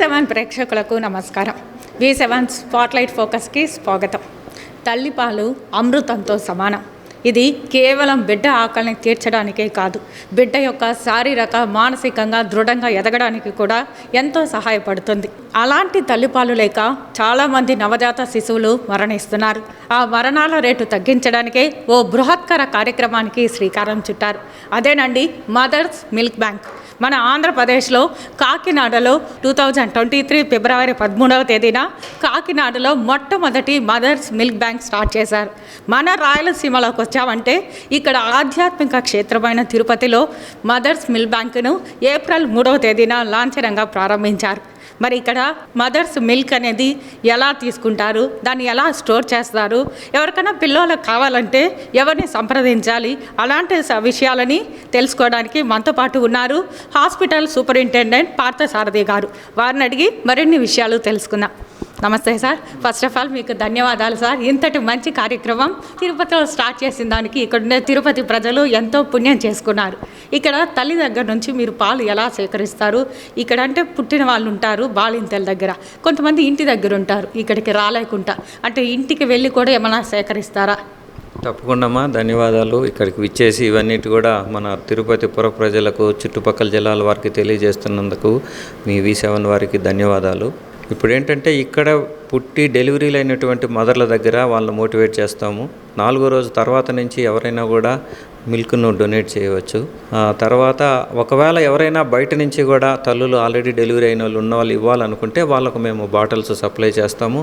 Seven ప్రేక్షకులకు నమస్కారం. వి seven spotlight ఫోకస్కి స్వాగతం. తల్లిపాలు అమృతంతో సమానం. ఇది కేవలం బిడ్డ ఆకలిని తీర్చడానికే కాదు బిడ్డ యొక్క శారీరక మానసికంగా దృఢంగా ఎదగడానికి కూడా ఎంతో సహాయపడుతుంది. అలాంటి తల్లిపాలు లేక చాలామంది నవజాత శిశువులు మరణిస్తున్నారు. ఆ మరణాల రేటు తగ్గించడానికే ఓ బృహత్కర కార్యక్రమానికి శ్రీకారం చుట్టారు. అదేనండి మదర్స్ మిల్క్ బ్యాంక్. మన ఆంధ్రప్రదేశ్లో కాకినాడలో టూ థౌజండ్ ట్వంటీ త్రీ ఫిబ్రవరి పదమూడవ తేదీన కాకినాడలో మొట్టమొదటి మదర్స్ మిల్క్ బ్యాంక్ స్టార్ట్ చేశారు. మన రాయలసీమలోకి వచ్చామంటే ఇక్కడ ఆధ్యాత్మిక క్షేత్రమైన తిరుపతిలో మదర్స్ మిల్క్ బ్యాంకును ఏప్రిల్ మూడవ తేదీన లాంఛనంగా ప్రారంభించారు. మరి ఇక్కడ మదర్స్ మిల్క్ అనేది ఎలా తీసుకుంటారు? దాన్ని ఎలా స్టోర్ చేస్తారు? ఎవరికైనా పిల్లలకు కావాలంటే ఎవరిని సంప్రదించాలి? అలాంటి విషయాలని తెలుసుకోవడానికి మనతో పాటు ఉన్నారు హాస్పిటల్ సూపరింటెండెంట్ పార్థసారథి గారు. వారిని అడిగి మరిన్ని విషయాలు తెలుసుకుందాం. నమస్తే సార్. ఫస్ట్ ఆఫ్ ఆల్ మీకు ధన్యవాదాలు సార్. ఇంతటి మంచి కార్యక్రమం తిరుపతిలో స్టార్ట్ చేసిన దానికి ఇక్కడ ఉండే తిరుపతి ప్రజలు ఎంతో పుణ్యం చేసుకున్నారు. ఇక్కడ తల్లి దగ్గర నుంచి మీరు పాలు ఎలా సేకరిస్తారు? ఇక్కడ అంటే పుట్టిన వాళ్ళు ఉంటారు బాలింతల దగ్గర. కొంతమంది ఇంటి దగ్గర ఉంటారు ఇక్కడికి రాలేకుండా. అంటే ఇంటికి వెళ్ళి కూడా ఏమైనా సేకరిస్తారా? తప్పకుండామా. ధన్యవాదాలు. ఇక్కడికి విచ్చేసి ఇవన్నిటి కూడా మన తిరుపతి పుర ప్రజలకు చుట్టుపక్కల జిల్లాల వారికి తెలియజేస్తున్నందుకు మీ వి సెవెన్ వారికి ధన్యవాదాలు. ఇప్పుడు ఏంటంటే ఇక్కడ పుట్టి డెలివరీలు అయినటువంటి మదర్ల దగ్గర వాళ్ళని మోటివేట్ చేస్తాము. నాలుగో రోజు తర్వాత నుంచి ఎవరైనా కూడా మిల్క్ను డొనేట్ చేయవచ్చు. ఆ తర్వాత ఒకవేళ ఎవరైనా బయట నుంచి కూడా తల్లులు ఆల్రెడీ డెలివరీ అయిన వాళ్ళు ఉన్న వాళ్ళు ఇవ్వాలనుకుంటే వాళ్ళకు మేము బాటిల్స్ సప్లై చేస్తాము.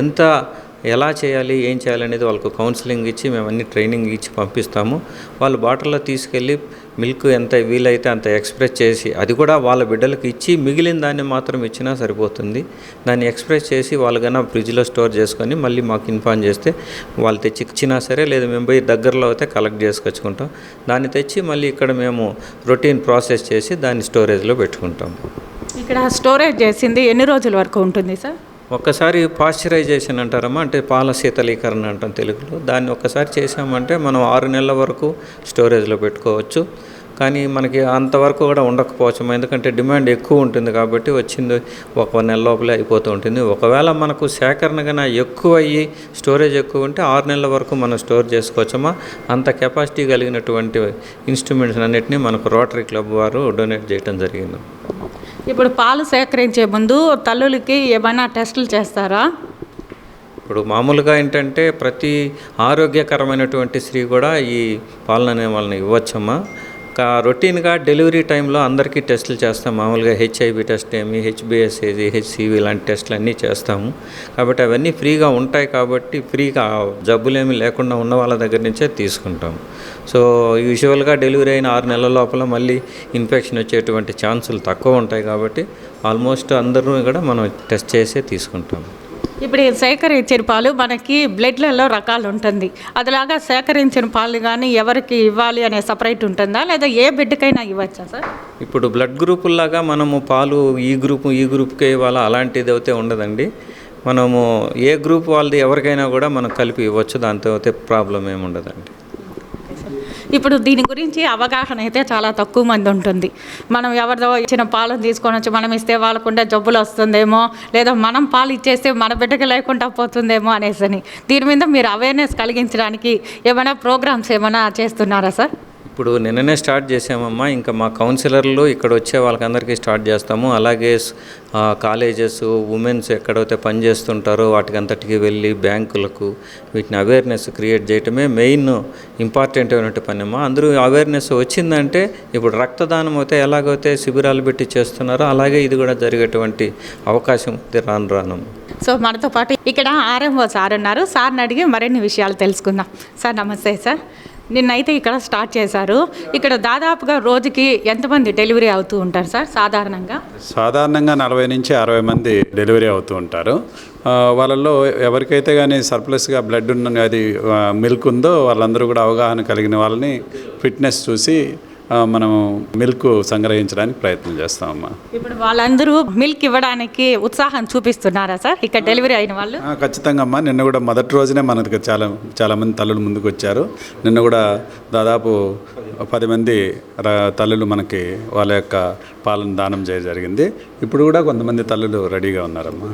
ఎంత ఎలా చేయాలి ఏం చేయాలనేది వాళ్ళకు కౌన్సిలింగ్ ఇచ్చి మేము అన్ని ట్రైనింగ్ ఇచ్చి పంపిస్తాము. వాళ్ళు బాటిల్లో తీసుకెళ్ళి మిల్క్ ఎంత వీలైతే అంత ఎక్స్ప్రెస్ చేసి అది కూడా వాళ్ళ బిడ్డలకు ఇచ్చి మిగిలిన దాన్ని మాత్రం ఇచ్చినా సరిపోతుంది. దాన్ని ఎక్స్ప్రెస్ చేసి వాళ్ళకైనా ఫ్రిడ్జ్లో స్టోర్ చేసుకొని మళ్ళీ మాకు ఇన్ఫార్మ్ చేస్తే వాళ్ళు తెచ్చి ఇచ్చినా సరే లేదా మేము పోయి దగ్గరలో అయితే కలెక్ట్ చేసుకొచ్చుకుంటాం. దాన్ని తెచ్చి మళ్ళీ ఇక్కడ మేము రొటీన్ ప్రాసెస్ చేసి దాన్ని స్టోరేజ్లో పెట్టుకుంటాం. ఇక్కడ స్టోరేజ్ చేసింది ఎన్ని రోజుల వరకు ఉంటుంది సార్ ఒక్కసారి పాశ్చరైజేషన్ అంటారమ్మా అంటే పాల శీతలీకరణ అంటాం తెలుగులో. దాన్ని ఒక్కసారి చేసామంటే మనం ఆరు నెలల వరకు స్టోరేజ్లో పెట్టుకోవచ్చు. కానీ మనకి అంతవరకు కూడా ఉండకపోవచ్చు ఎందుకంటే డిమాండ్ ఎక్కువ ఉంటుంది కాబట్టి వచ్చింది ఒక నెల లోపలే అయిపోతూ ఉంటుంది. ఒకవేళ మనకు సేకరణ కన్నా ఎక్కువ అయ్యి స్టోరేజ్ ఎక్కువ ఉంటే ఆరు నెలల వరకు మనం స్టోర్ చేసుకోవచ్చమ్మా. అంత కెపాసిటీ కలిగినటువంటి ఇన్స్ట్రుమెంట్స్ అన్నిటినీ మనకు రోటరీ క్లబ్ వారు డొనేట్ చేయడం జరిగింది. ఇప్పుడు పాలు సేకరించే ముందు తల్లులకి ఏమైనా టెస్టులు చేస్తారా? ఇప్పుడు మామూలుగా ఏంటంటే ప్రతి ఆరోగ్యకరమైనటువంటి స్త్రీ కూడా ఈ పాలన అనే వాళ్ళని ఇవ్వచ్చమ్మా. రొటీన్గా డెలివరీ టైంలో అందరికీ టెస్టులు చేస్తాం. మామూలుగా హెచ్ఐవి టెస్ట్ ఏమి హెచ్బిఎస్ఏజి హెచ్సివి లాంటి టెస్టులు అన్నీ చేస్తాము. కాబట్టి అవన్నీ ఫ్రీగా ఉంటాయి కాబట్టి ఫ్రీగా జబ్బులేమి లేకుండా ఉన్న వాళ్ళ దగ్గర నుంచే తీసుకుంటాం. సో యూజువల్గా డెలివరీ అయిన ఆరు నెలల లోపల మళ్ళీ ఇన్ఫెక్షన్ వచ్చేటువంటి ఛాన్సులు తక్కువ ఉంటాయి కాబట్టి ఆల్మోస్ట్ అందరూ కూడా మనం టెస్ట్ చేసే తీసుకుంటాం. ఇప్పుడు సేకరించిన పాలు మనకి బ్లడ్లలో రకాలు ఉంటుంది. అదిలాగా సేకరించిన పాలు కానీ ఎవరికి ఇవ్వాలి అనే సపరేట్ ఉంటుందా? లేదా ఏ బిడ్డకైనా ఇవ్వచ్చా సార్? ఇప్పుడు బ్లడ్ గ్రూపుల్లాగా మనము పాలు ఈ గ్రూపు ఈ గ్రూప్కే ఇవ్వాలా? అలాంటిది అయితే ఉండదండి. మనము ఏ గ్రూప్ వాళ్ళది ఎవరికైనా కూడా మనం కలిపి ఇవ్వచ్చు. దాంతో అయితే ప్రాబ్లం ఏమి ఉండదండి ఇప్పుడు దీని గురించి అవగాహన అయితే చాలా తక్కువ మంది ఉంటుంది. మనం ఎవరిదో ఇచ్చిన పాలను తీసుకొని వచ్చి మనం ఇస్తే వాళ్ళకుండే జబ్బులు వస్తుందేమో లేదా మనం పాలు ఇచ్చేస్తే మన బిడ్డకి లేకుండా పోతుందేమో అనేసి దీని మీద మీరు అవేర్నెస్ కలిగించడానికి ఏమైనా ప్రోగ్రామ్స్ ఏమైనా చేస్తున్నారా సార్? ఇప్పుడు నిన్ననే స్టార్ట్ చేసామమ్మా ఇంకా మా కౌన్సిలర్లు ఇక్కడ వచ్చే వాళ్ళకందరికీ స్టార్ట్ చేస్తాము. అలాగే కాలేజెస్ ఉమెన్స్ ఎక్కడైతే పనిచేస్తుంటారో వాటికి అంతటికి వెళ్ళి బ్యాంకులకు వీటిని అవేర్నెస్ క్రియేట్ చేయటమే మెయిన్ ఇంపార్టెంట్ అయినట్టు పని అమ్మా అందరూ అవేర్నెస్ వచ్చిందంటే ఇప్పుడు రక్తదానం అయితే ఎలాగైతే శిబిరాలు పెట్టి చేస్తున్నారో అలాగే ఇది కూడా జరిగేటువంటి అవకాశం ఉంది రాను రాను. సో మనతో పాటు ఇక్కడ ఆర్ఎంఓ సార్ ఉన్నారు. సార్ని అడిగి మరిన్ని విషయాలు తెలుసుకుందాం. సార్ నమస్తే సార్. నిన్నైతే ఇక్కడ స్టార్ట్ చేశారు. ఇక్కడ దాదాపుగా రోజుకి ఎంతమంది డెలివరీ అవుతూ ఉంటారు సార్ సాధారణంగా? సాధారణంగా నలభై నుంచి అరవై మంది డెలివరీ అవుతూ ఉంటారు. వాళ్ళల్లో ఎవరికైతే కానీ సర్ప్లస్గా బ్లడ్ ఉన్న అది మిల్క్ ఉందో వాళ్ళందరూ కూడా అవగాహన కలిగిన వాళ్ళని ఫిట్నెస్ చూసి మనం మిల్క్ సంగ్రహించడానికి ప్రయత్నం చేస్తామమ్మా. ఇప్పుడు వాళ్ళందరూ మిల్క్ ఇవ్వడానికి ఉత్సాహం చూపిస్తున్నారా సార్? ఇక్కడ డెలివరీ అయిన వాళ్ళు? ఖచ్చితంగా అమ్మా. నిన్న కూడా మొదటి రోజునే మనకు చాలా చాలామంది తల్లులు ముందుకు వచ్చారు. నిన్న కూడా దాదాపు పది మంది తల్లులు మనకి వాళ్ళ యొక్క పాలన దానం చేయడం జరిగింది. ఇప్పుడు కూడా కొంతమంది తల్లులు రెడీగా ఉన్నారమ్మా.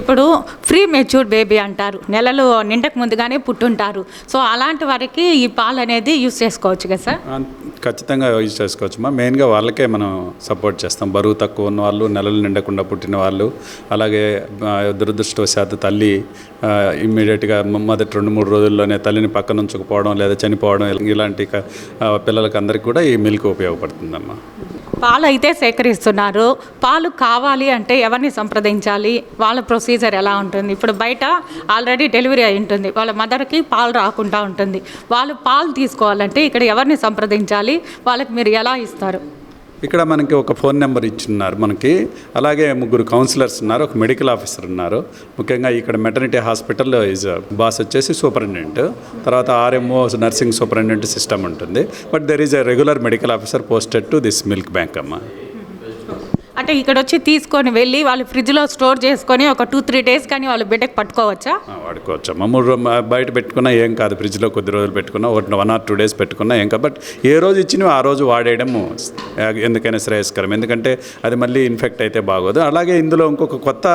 ఇప్పుడు ఫ్రీ మెచ్యూర్డ్ బేబీ అంటారు. నెలలు నిండక ముందుగానే పుట్టుంటారు. సో అలాంటి వారికి ఈ పాలు అనేది యూస్ చేసుకోవచ్చు కదా సార్? ఖచ్చితంగా యూజ్ చేసుకోవచ్చమ్మా మెయిన్గా వాళ్ళకే మనం సపోర్ట్ చేస్తాం. బరువు తక్కువ ఉన్న వాళ్ళు నెలలు నిండకుండా పుట్టిన వాళ్ళు అలాగే దురదృష్టవశాత్తు తల్లి ఇమ్మీడియట్గా మొదటి రెండు మూడు రోజుల్లోనే తల్లిని పక్కన ఉంచకపోవడం లేదా చనిపోవడం ఇలా- ఇలాంటి పిల్లలకి అందరికీ కూడా ఈ మిల్క్ ఉపయోగపడుతుందమ్మా. పాలు అయితే సేకరిస్తున్నారు. పాలు కావాలి అంటే ఎవరిని సంప్రదించాలి? వాళ్ళ ప్రొసీజర్ ఎలా ఉంటుంది? ఇప్పుడు బయట ఆల్రెడీ డెలివరీ అయి ఉంటుంది. వాళ్ళ మదర్కి పాలు రాకుండా ఉంటుంది. వాళ్ళు పాలు తీసుకోవాలంటే ఇక్కడ ఎవరిని సంప్రదించాలి? వాళ్ళకి మీరు ఎలా ఇస్తారు? ఇక్కడ మనకి ఒక ఫోన్ నెంబర్ ఇచ్చిన్నారు మనకి. అలాగే ముగ్గురు కౌన్సిలర్స్ ఉన్నారు ఒక మెడికల్ ఆఫీసర్ ఉన్నారు. ముఖ్యంగా ఇక్కడ మెటర్నిటీ హాస్పిటల్ ఈజ్ బాస్ వచ్చేసి సూపరింటెండెంట్. తర్వాత ఆర్ఎంఓ నర్సింగ్ సూపరింటెండెంట్ సిస్టమ్ ఉంటుంది. But there is a regular medical officer posted to this milk bank అమ్మ. అంటే ఇక్కడ వచ్చి తీసుకొని వెళ్ళి వాళ్ళు ఫ్రిడ్జ్లో స్టోర్ చేసుకొని ఒక టూ త్రీ డేస్ కానీ వాళ్ళు బిడ్డకి పట్టుకోవచ్చా? వాడుకోవచ్చా వాడుకోవచ్చు మూడు బయట పెట్టుకున్నా ఏం కాదు. ఫ్రిడ్జ్లో కొద్ది రోజులు పెట్టుకున్నా ఒకటి వన్ ఆర్ టూ డేస్ పెట్టుకున్నా ఏం కాదు. బట్ ఏ రోజు ఇచ్చినవి ఆ రోజు వాడేయడము ఎందుకైనా శ్రేయస్కరం. ఎందుకంటే అది మళ్ళీ ఇన్ఫెక్ట్ అయితే బాగోదు. అలాగే ఇందులో ఇంకొక కొత్త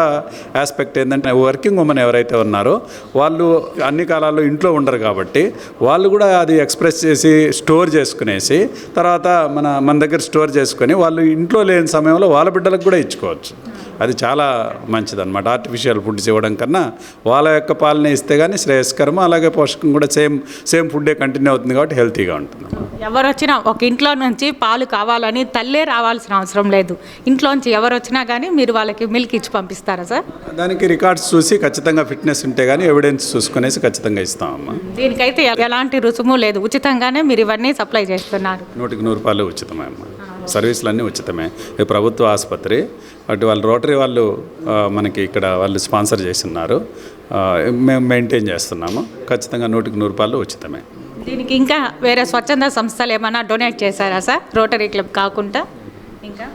ఆస్పెక్ట్ ఏంటంటే వర్కింగ్ ఉమెన్ ఎవరైతే ఉన్నారో వాళ్ళు అన్ని కాలాల్లో ఇంట్లో ఉండరు కాబట్టి వాళ్ళు కూడా అది ఎక్స్ప్రెస్ చేసి స్టోర్ చేసుకునేసి తర్వాత మన మన దగ్గర స్టోర్ చేసుకొని వాళ్ళు ఇంట్లో లేని సమయంలో వాళ్ళు బిడ్డలకు కూడా ఇచ్చుకోవచ్చు. అది చాలా మంచిదన్నమాట. ఆర్టిఫిషియల్ ఫుడ్స్ ఇవ్వడం కన్నా వాళ్ళ యొక్క పాలనే ఇస్తే కానీ శ్రేయస్కరము అలాగే పోషకం కూడా సేమ్ సేమ్ ఫుడ్డే కంటిన్యూ అవుతుంది కాబట్టి హెల్తీగా ఉంటుంది ఎవరు వచ్చినా ఒక ఇంట్లో నుంచి పాలు కావాలని తల్లే రావాల్సిన అవసరం లేదు. ఇంట్లోంచి ఎవరు వచ్చినా కానీ మీరు వాళ్ళకి మిల్క్ ఇచ్చి పంపిస్తారా సార్? దానికి రికార్డ్స్ చూసి ఖచ్చితంగా ఫిట్నెస్ ఉంటే కానీ ఎవిడెన్స్ చూసుకునేసి ఖచ్చితంగా ఇస్తామమ్మా. దీనికైతే ఎలాంటి రుసుము లేదు. ఉచితంగానే మీరు ఇవన్నీ సప్లై చేస్తున్నారు. నూటికి నూరు రూపాయలు ఉచితమే అమ్మా. సర్వీసులు అన్నీ ఉచితమే. ఇది ప్రభుత్వ ఆసుపత్రి అటు వాళ్ళు రోటరీ వాళ్ళు మనకి ఇక్కడ వాళ్ళు స్పాన్సర్ చేస్తున్నారు. మేము మెయింటైన్ చేస్తున్నాము. ఖచ్చితంగా నూటికి నూరు రూపాయలు ఉచితమే. దీనికి ఇంకా వేరే స్వచ్ఛంద సంస్థలు ఏమైనా డొనేట్ చేశారా సార్? రోటరీ క్లబ్ కాకుండా ఇంకా?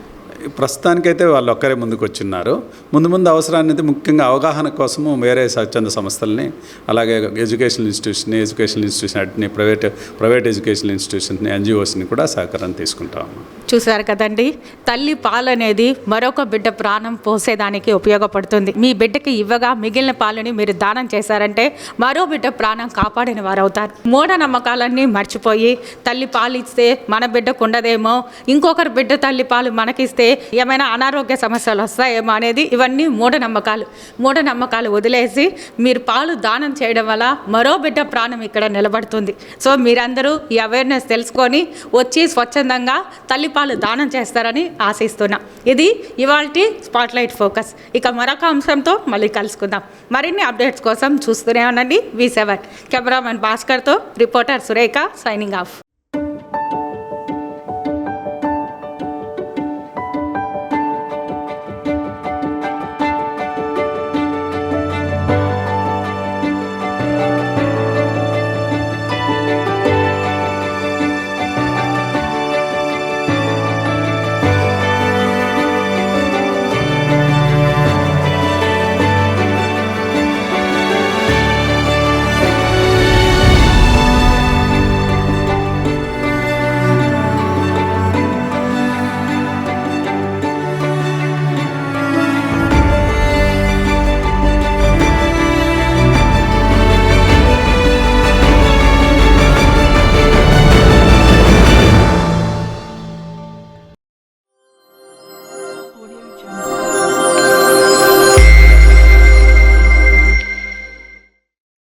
ప్రస్తుతానికైతే వాళ్ళు ఒక్కరే ముందుకు వచ్చిన్నారు ముందు ముందు అవసరాన్ని ముఖ్యంగా అవగాహన కోసము వేరే స్వచ్ఛంద సంస్థల్ని అలాగే ఎడ్యుకేషనల్ ఇన్స్టిట్యూషన్ ఎడ్యుకేషనల్ ఇన్స్టిట్యూషన్ అట్ని ప్రైవేట్ ప్రైవేట్ ఎడ్యుకేషనల్ ఇన్స్టిట్యూషన్ని ఎన్జిఓస్ని కూడా సహకారం తీసుకుంటాము చూసారు కదండి? తల్లి పాలు అనేది మరొక బిడ్డ ప్రాణం పోసేదానికి ఉపయోగపడుతుంది. మీ బిడ్డకి ఇవ్వగా మిగిలిన పాలని మీరు దానం చేశారంటే మరో బిడ్డ ప్రాణం కాపాడిన వారు అవుతారు మూఢనమ్మకాలన్నీ మర్చిపోయి తల్లి పాలు ఇస్తే మన బిడ్డకు ఉండదేమో ఇంకొకరి బిడ్డ తల్లి పాలు మనకిస్తే ఏమైనా అనారోగ్య సమస్యలు వస్తాయేమో అనేది ఇవన్నీ మూఢనమ్మకాలు. మూఢనమ్మకాలు వదిలేసి మీరు పాలు దానం చేయడం వల్ల మరో బిడ్డ ప్రాణం ఇక్కడ నిలబడుతుంది. సో మీరందరూ ఈ అవేర్నెస్ తెలుసుకొని వచ్చి స్వచ్ఛందంగా తల్లిపాలు దానం చేస్తారని ఆశిస్తున్నా. ఇది ఇవాల్టి స్పాట్లైట్ ఫోకస్. ఇక మరొక అంశంతో మళ్ళీ కలుసుకుందాం. మరిన్ని అప్డేట్స్ కోసం చూస్తూనే ఉండండి. V seven. కెమెరామెన్ భాస్కర్తో రిపోర్టర్ సురేఖ సైనింగ్ ఆఫ్.